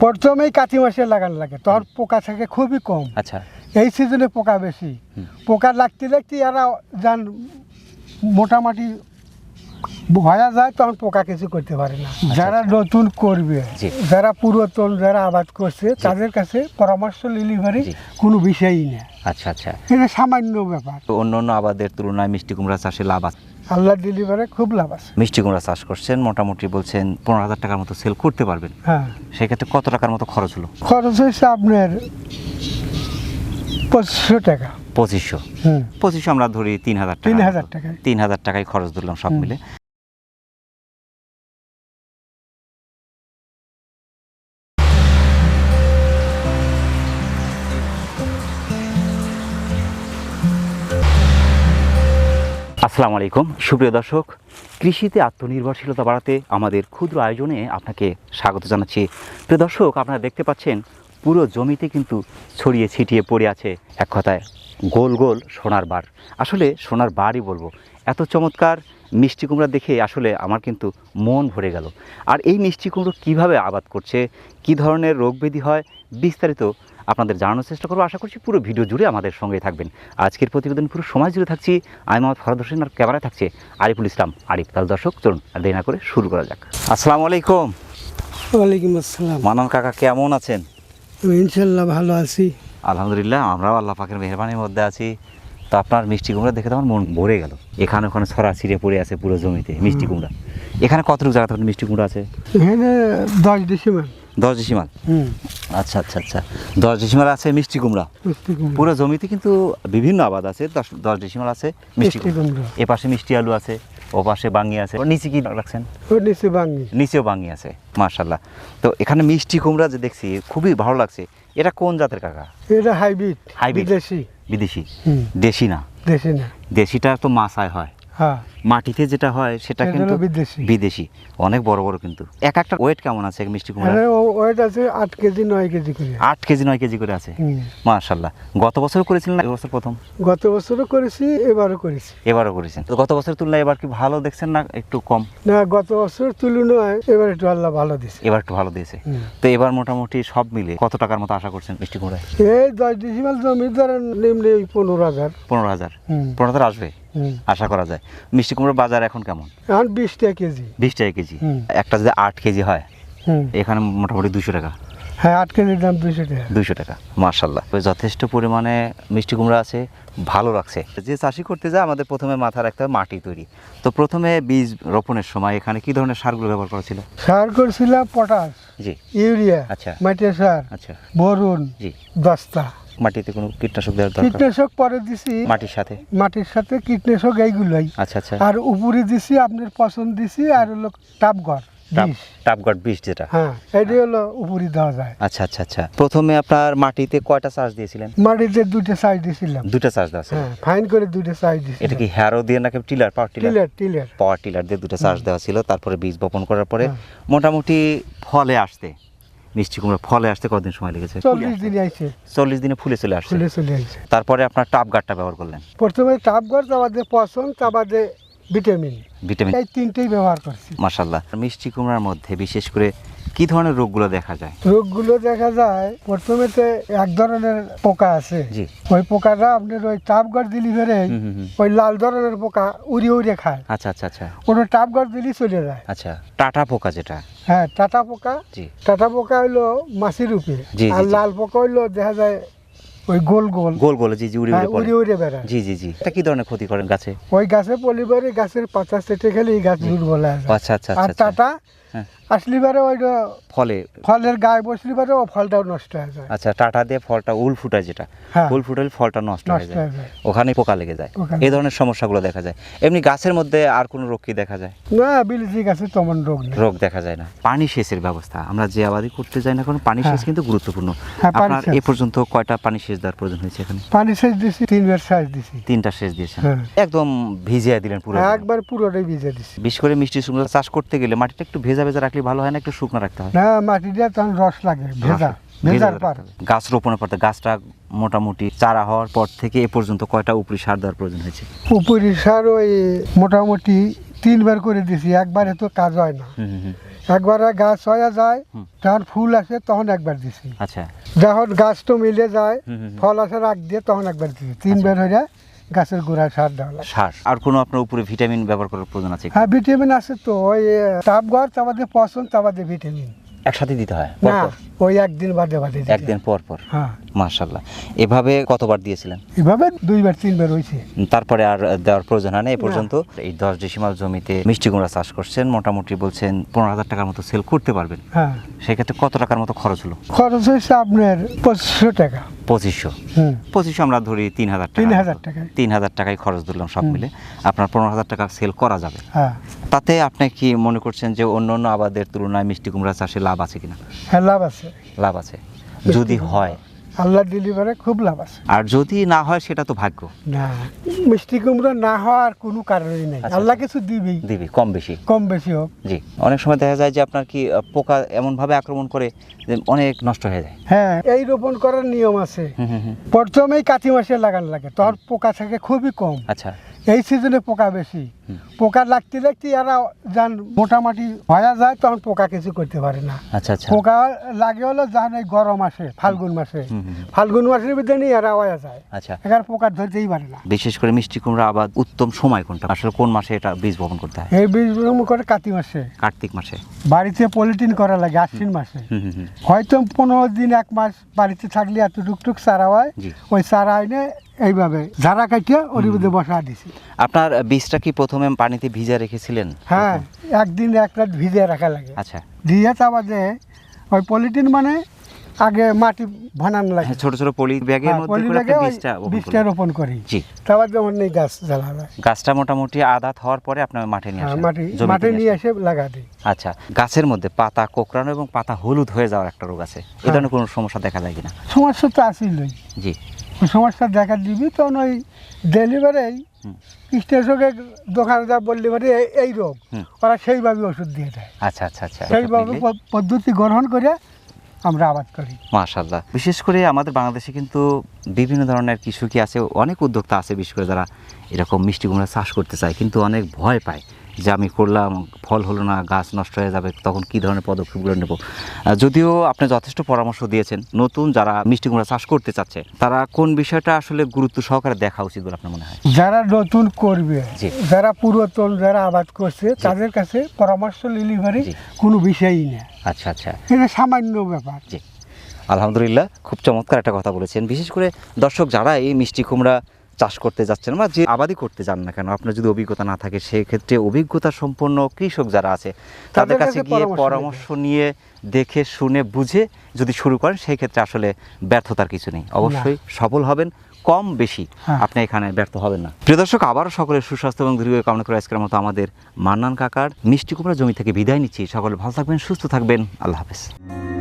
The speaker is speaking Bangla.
প্রথমেই কাতি মাসে লাগানো লাগে। তখন পোকা থাকে খুবই কম। আচ্ছা। এই সিজনে পোকা বেশি। পোকা লাগতে লাগতে এরা যান মোটামুটি ভয়া যায় তখন পোকা কিছু করতে পারে না। যারা নতুন করবে। যারা পুরাতন যারা আবাদ করছে তাদের কাছে পরামর্শ ডেলিভারি। কোনো বিষয়ই না আচ্ছা আচ্ছা। এটা সামান্য ব্যাপার। অন্য অন্য আবাদের তুলনায় মিষ্টি কুমড়া চাষে লাভ আছে? আল্লাহ ডেলিভারি খুব লাভ আছে। মিষ্টি কুমড়া চাষ করছেন মোটামুটি বলছেন পনেরো হাজার টাকার মতো সেল করতে পারবেন। হ্যাঁ। সেক্ষেত্রে কত টাকার মতো খরচ হলো? খরচ হয়েছে আপনার পঁচিশশো টাকা। পঁচিশশো? পঁচিশশো আমরা ধরি তিন হাজার টাকা তিন হাজার টাকায়। তিন হাজার টাকায় খরচ ধরলাম সব মিলে। আসসালামু আলাইকুম। সুপ্রিয় দর্শক, কৃষিতে আত্মনির্ভরশীলতা বাড়াতে আমাদের ক্ষুদ্র আয়োজনে আপনাকে স্বাগত জানাচ্ছি। প্রিয় দর্শক, আপনারা দেখতে পাচ্ছেন, পুরো জমিতে কিন্তু ছড়িয়ে ছিটিয়ে পড়ে আছে এক কথায়, গোল গোল সোনার বার। আসলে সোনার বারই বলব। এত চমৎকার মিষ্টি কুমড়া দেখে আসলে আমার কিন্তু মন ভরে গেল। আর এই মিষ্টি কুমড়ো কীভাবে আবাদ করছে, কী ধরনের রোগ হয়, বিস্তারিত আপনাদের জানানোর চেষ্টা করব। আশা করছি পুরো ভিডিও জুড়ে আমাদের সঙ্গে থাকবেন। আজকের প্রতিবেদন পুরো সময় জুড়ে থাকছি। আমি মোহাম্মদ ফরাদ হোসেন আর ক্যামেরায় থাকছে আরিফুল ইসলাম। আরিফ তাল দর্শক চলুন আর দেরি না করে শুরু করা যাক। আসসালামু আলাইকুম। ওয়ালাইকুম আসসালাম। মানন কাকা কেমন আছেন? ইনশাল্লাহ ভালো আছি। আলহামদুলিল্লাহ আমরাও আল্লাহ পাকের মেহরবানির মধ্যে আছি। তো আপনার মিষ্টি কুমড়া দেখে তো আমার মন ভরে গেল। এখানে ওখানে ছড়া ছিঁড়ে পড়ে আছে পুরো জমিতে মিষ্টি কুমড়া। এখানে কতটুকু জায়গা মিষ্টি কুমড়া আছে? এখানে দশ ডিসেম্বর দশ ডিসিমাল আচ্ছা আচ্ছা আচ্ছা। দশ ডিসিমাল আছে মিষ্টি কুমড়া। পুরো জমিতে কিন্তু বিভিন্ন আবাদ আছে। দশ দশ ডিসিমাল আছে মিষ্টি কুমড়া। এ পাশে মিষ্টি আলু আছে ও পাশে বাঙ্গি আছে। ওর নিচে কি রাখছেন? নিচে বাঙ্গি নিচেও বাঙ্গি আছে মার্শাল্লাহ তো এখানে মিষ্টি কুমড়া যে দেখছি খুবই ভালো লাগছে। এটা কোন জাতের কাকা? এটা হাইব্রিড Hybrid? বিদেশি। বিদেশি? দেশি না? দেশি না। দেশিটা তো মাছায় হয়। হ্যাঁ। মাটিতে যেটা হয় সেটা কিন্তু বিদেশি। বিদেশি। অনেক বড় বড় কিন্তু। এক একটা ওয়েট কেমন আছে মিষ্টি কুমড়া এখানে ওয়েট আছে আট কেজি নয় কেজি করে। আট কেজি নয় কেজি করে আছে? হুম। মার্শাল্লাহ গত বছর করেছিলেন না? এবছর প্রথম? গত বছরও করেছি এবারও করেছি। এবারও করেছেন। তো গত বছরের তুলনায় এবার কি ভালো দেখছেন না একটু কম? না গত বছর তুলনায় এবার একটু আল্লাহ ভালো দিয়েছে। এবার একটু ভালো দিয়েছে। তো এবার মোটামুটি সব মিলে কত টাকার মতো আশা করছেন মিষ্টি কুমড়ায়? এই দশ ডিসিমাল জমি ধরেন নিম্নে পনেরো হাজার। পনেরো হাজার। পনেরো হাজার আসবে? আশা করা যায়। মিষ্টি কুমড়োর বাজার এখন কেমন? এখন বিশ টাকা কেজি। বিশ টাকা কেজি? একটা যদি আট কেজি হয় এখানে মোটামুটি দুশো টাকা। হ্যাঁ আট কেজির দাম দুশো টাকা। দুইশো টাকা মার্শাল্লাহ যথেষ্ট পরিমাণে মিষ্টি কুমড়া আছে ভালো লাগছে। যে চাষি করতে যায় আমাদের প্রথমে মাথা রাখতে হবে মাটি তৈরি। তো প্রথমে বীজ রোপণের সময় এখানে কি ধরনের সারগুলো ব্যবহার করা ছিল? সার করছিলাম পটাশ জি। ইউরিয়া আচ্ছা। মাটির সার আচ্ছা। বরুণ জি। দস্তা মাটিতে কোনো কীটনাশক দেওয়ার দরকার? কীটনাশক পরে দিছি। মাটির সাথে? মাটির সাথে কীটনাশক এইগুলোই। আচ্ছা আচ্ছা। আর উপরে দিছি আপনার পছন্দ দিছি আর হলো টাপঘর বিষ। যেটা। হ্যাঁ এটি হলো উপরে দেওয়া যায়। আচ্ছা আচ্ছা আচ্ছা। প্রথমে আপনার মাটিতে কয়টা দিয়েছিলেন? মাটিতে দুইটা চাষ দেওয়া হ্যাঁ ফাইন করে দুইটা এটা কি হ্যারো দিয়ে নাকি tiller power tiller? Tiller tiller. Power tiller দিয়ে দুটো দেওয়া ছিল তারপরে বীজ বপন করার পরে হ্যাঁ। মোটামুটি ফলে আসতে মিষ্টি কুমড়া ফলে আসতে কতদিন সময় লেগেছে? চল্লিশ দিন আইছে। চল্লিশ দিনে ফুলে চলে আসছে? ফুলে চলে আইছে তারপরে আপনার টাপ গার্ডটা ব্যবহার করলেন? প্রথমে টাপ টাপঘর আমাদের পছন্দ তারপরে ভিটামিন। ভিটামিন। এই তিনটেই ব্যবহার করছি। মাসাল্লাহ মিষ্টি কুমড়ার মধ্যে বিশেষ করে কি ধরনের রোগগুলো দেখা যায়? রোগগুলো দেখা যায় প্রথমেতে এক ধরনের পোকা আছে। জি। ওই পোকাটা আপনার ওই টাপঘর দিলি ফেরে হুম। ওই লাল ধরনের পোকা উড়ি উড়ে খায়। আচ্ছা আচ্ছা আচ্ছা। ওটা টাপঘর দিলি চলে যায়। আচ্ছা টাটা পোকা যেটা। হ্যাঁ টাটা পোকা। জি। টাটা পোকা হইল মাছির জি, আর লাল পোকা হইল দেখা যায় ওই গোল গোল। গোল গোল জি জি উড়ে হ্যাঁ, উড়ে পড়ে। উড়ে উড়ে বেড়ায়। জি জি জি। এটা কি ধরনের ক্ষতি করেন গাছে? ওই গাছে পলিবারে গাছের পাতা সেটে খেলে এই গাছ দুর্বল হয়ে যায়। আচ্ছা আচ্ছা আর আচ্ছা। আচ্ছা। টাটা হ্যাঁ। আসলি বারে ওইটা ফলে। ফলের গায়ে বসলি বারে ও ফলটাও নষ্ট হয়ে যায়। আচ্ছা টাটা দিয়ে ফলটা উল ফুটায় যেটা হ্যাঁ। উল ফুটালে ফলটা নষ্ট হয়ে যায়। ওখানে পোকা লেগে যায়। এই ধরনের সমস্যাগুলো দেখা যায়। এমনি গাছের মধ্যে আর কোনো রোগ কি দেখা যায়? না বিলিজি গাছে তেমন রোগ রোগ দেখা যায় না। পানি সেচের ব্যবস্থা। আমরা যে আবাদি করতে যাই না কোনো পানি সেচ হ্যাঁ। কিন্তু গুরুত্বপূর্ণ। হ্যাঁ, আপনার এ পর্যন্ত কয়টা পানি সেচ দেওয়ার প্রয়োজন হয়েছে এখানে? পানি সেচ দিছি তিনবার সাইজ দিছি। তিনটা সেচ দিয়েছেন। হ্যাঁ। একদম ভিজিয়ে দিলেন পুরো। একবার পুরোটাই ভিজে দিছি। বিশেষ করে মিষ্টি চাষ করতে গেলে মাটিটা একটু ভেজা ভেজা ভেজা রাখলে ভালো হয় না? একটু শুকনো রাখতে হয়। না মাটিটা তখন রস লাগে ভেজা ভেজার পর। গাছ রোপণের পর গাছটা মোটামুটি চারা হওয়ার পর থেকে এ পর্যন্ত কয়টা উপরি সার দেওয়ার প্রয়োজন হয়েছে? উপরি সার ওই মোটামুটি তিনবার করে দিছি একবারে তো কাজ হয় না। একবারে গাছ হয়ে যায়। যখন ফুল আসে তখন একবার দিছি। আচ্ছা। যখন গাছ তো মিলে যায়। ফল আসে রাখ দিয়ে তখন একবার দিছি তিনবার হয়ে গাছের গোড়ায় সার দেওয়া লাগে। সার। আর কোনো আপনার উপরে ভিটামিন ব্যবহার করার প্রয়োজন আছে হ্যাঁ ভিটামিন আছে তো ওই তাপ গাছ তাবাদে পছন্দ তাবাদে ভিটামিন। একসাথে দিতে হয়? না? ওই একদিন বাদে বাদে একদিন পর পর? হ্যাঁ। মার্শাল্লাহ এভাবে কতবার দিয়েছিলেন? এভাবে দুইবার তিনবার হয়েছে। তারপরে আর দেওয়ার প্রয়োজন হয় না এ পর্যন্ত? এই দশ ডিসিমাল জমিতে মিষ্টি কুমড়া চাষ করছেন মোটামুটি বলছেন পনেরো হাজার টাকার মতো সেল করতে পারবেন। হ্যাঁ। সেক্ষেত্রে কত টাকার মতো খরচ হলো? খরচ হয়েছে আপনার পঁচিশশো টাকা। পঁচিশশো? পঁচিশশো আমরা ধরি তিন হাজার টাকা। তিন হাজার টাকায়। তিন হাজার টাকায় খরচ ধরলাম সব মিলে। আপনার পনেরো হাজার টাকা সেল করা যাবে। হ্যাঁ। তাতে আপনি কি মনে করছেন যে অন্য অন্য আবাদের তুলনায় মিষ্টি কুমড়া চাষে লাভ আছে কিনা? হ্যাঁ লাভ আছে। লাভ আছে। যদি হয়। আল্লাহ ডেলিভারে খুব লাভ আছে। আর যদি না হয় সেটা তো ভাগ্য। না মিষ্টি কুমড়ো না হওয়ার কোনো কারণই নেই। আচ্ছা, আল্লাহ আচ্ছা। কিছু দিবেই দিবি কম বেশি। কম বেশি হোক। জি অনেক সময় দেখা যায় যে আপনার কি পোকা এমনভাবে আক্রমণ করে যে অনেক নষ্ট হয়ে যায়। হ্যাঁ এই রোপণ করার নিয়ম আছে। প্রথমেই কাতি মাসে লাগান লাগে। তখন পোকা থাকে খুবই কম। আচ্ছা। এই সিজনে পোকা বেশি। পোকা লাগতে লাগতে এরা যান মোটামুটি হয়ে যায় তখন পোকা কিছু করতে পারে না। আচ্ছা আচ্ছা। পোকা লাগে হলো যখন এই গরম মাসে ফাল্গুন মাসে। ফাল্গুন মাসের ভিতরে নিয়ে এরা হয়ে যায়। আচ্ছা। এখানে পোকা ধরতেই পারে না। বিশেষ করে মিষ্টি কুমড়া আবাদ উত্তম সময় কোনটা? আসলে কোন মাসে এটা বীজ বপন করতে হয়? এই বীজ রোপণ করে কার্তিক মাসে। কার্তিক মাসে। বাড়িতে পলিটিন করা লাগে আশ্বিন মাসে। হয়তো পনেরো দিন এক মাস বাড়িতে থাকলে এত টুকটুক চারা হয়। ওই চারা এনে এইভাবে ঝাড়া কাটিয়ে ওর মধ্যে বসা দিছি। আপনার বীজটা কি প্রথমে পানিতে ভিজে রেখেছিলেন? হ্যাঁ একদিন এক রাত ভিজিয়ে রাখা লাগে। আচ্ছা। দিয়ে তারপর যে ওই পলিটিন মানে আগে মাটি বানানো লাগে। ছোট ছোট পলি ব্যাগের হ্যাঁ, মধ্যে করে ব্যাগে বীজটা বীজটা রোপণ করি। জি। তারপর যেমন এই গাছ জ্বালাবে গাছটা মোটামুটি আদাত হওয়ার পরে আপনার মাঠে নিয়ে হ্যাঁ, আসেন? মাটি মাটি নিয়ে এসে লাগা দিই। আচ্ছা গাছের মধ্যে পাতা কোকড়ানো এবং পাতা হলুদ হয়ে যাওয়ার একটা রোগ আছে। এ হ্যাঁ। ধরনের কোনো সমস্যা দেখা যায় কিনা? সমস্যা তো আসিলই জি। সমস্যা দেখা দিবি তখন ওই ডেলিভারি। কৃষ্ণেশ্বরের দোকানে যা বললি পারে এই- রোগ। ওরা সেইভাবে ওষুধ দিয়ে দেয়। আচ্ছা আচ্ছা আচ্ছা। সেইভাবে পদ্ধতি গ্রহণ করে আমরা আবাদ করি। মাশাল্লাহ বিশেষ করে আমাদের বাংলাদেশে কিন্তু বিভিন্ন ধরনের কৃষকই আছে? অনেক উদ্যোক্তা আছে বিশেষ করে যারা এরকম মিষ্টি কুমড়া চাষ করতে চায় কিন্তু অনেক ভয় পায়। যে আমি করলাম ফল হলো না গাছ নষ্ট হয়ে যাবে তখন কি ধরনের পদক্ষেপগুলো নেব? যদিও আপনি যথেষ্ট পরামর্শ দিয়েছেন নতুন যারা মিষ্টি কুমড়া চাষ করতে চাচ্ছে তারা কোন বিষয়টা আসলে গুরুত্ব সহকারে দেখা উচিত বলে আপনার মনে হয়? যারা নতুন করবে। যারা পুরাতন যারা আবাদ করছে তাদের কাছে পরামর্শ ডেলিভারি কোনো বিষয়ই না। আচ্ছা আচ্ছা। এটা সামান্য ব্যাপার। জি। আলহামদুলিল্লাহ খুব চমৎকার একটা কথা বলেছেন। বিশেষ করে দর্শক যারা এই মিষ্টি কুমড়া চাষ করতে যাচ্ছেন বা যে আবাদই করতে যান না কেন? আপনার যদি অভিজ্ঞতা না থাকে সেক্ষেত্রে অভিজ্ঞতা সম্পন্ন কৃষক যারা আছে তাদের কাছে গিয়ে পরামর্শ পরামর্শ নিয়ে দেখে শুনে বুঝে যদি শুরু করেন সেই ক্ষেত্রে আসলে ব্যর্থতার কিছু নেই। অবশ্যই সফল হবেন কম বেশি হ্যাঁ। আপনি এখানে ব্যর্থ হবেন না। প্রিয় দর্শক আবারও সকলের সুস্বাস্থ্য এবং দীর্ঘ কামনা করে আজকের মতো আমাদের মান্নান কাকার মিষ্টি কুমড়া জমি থেকে বিদায় নিচ্ছি। সকলে ভালো থাকবেন সুস্থ থাকবেন। আল্লাহ হাফেজ।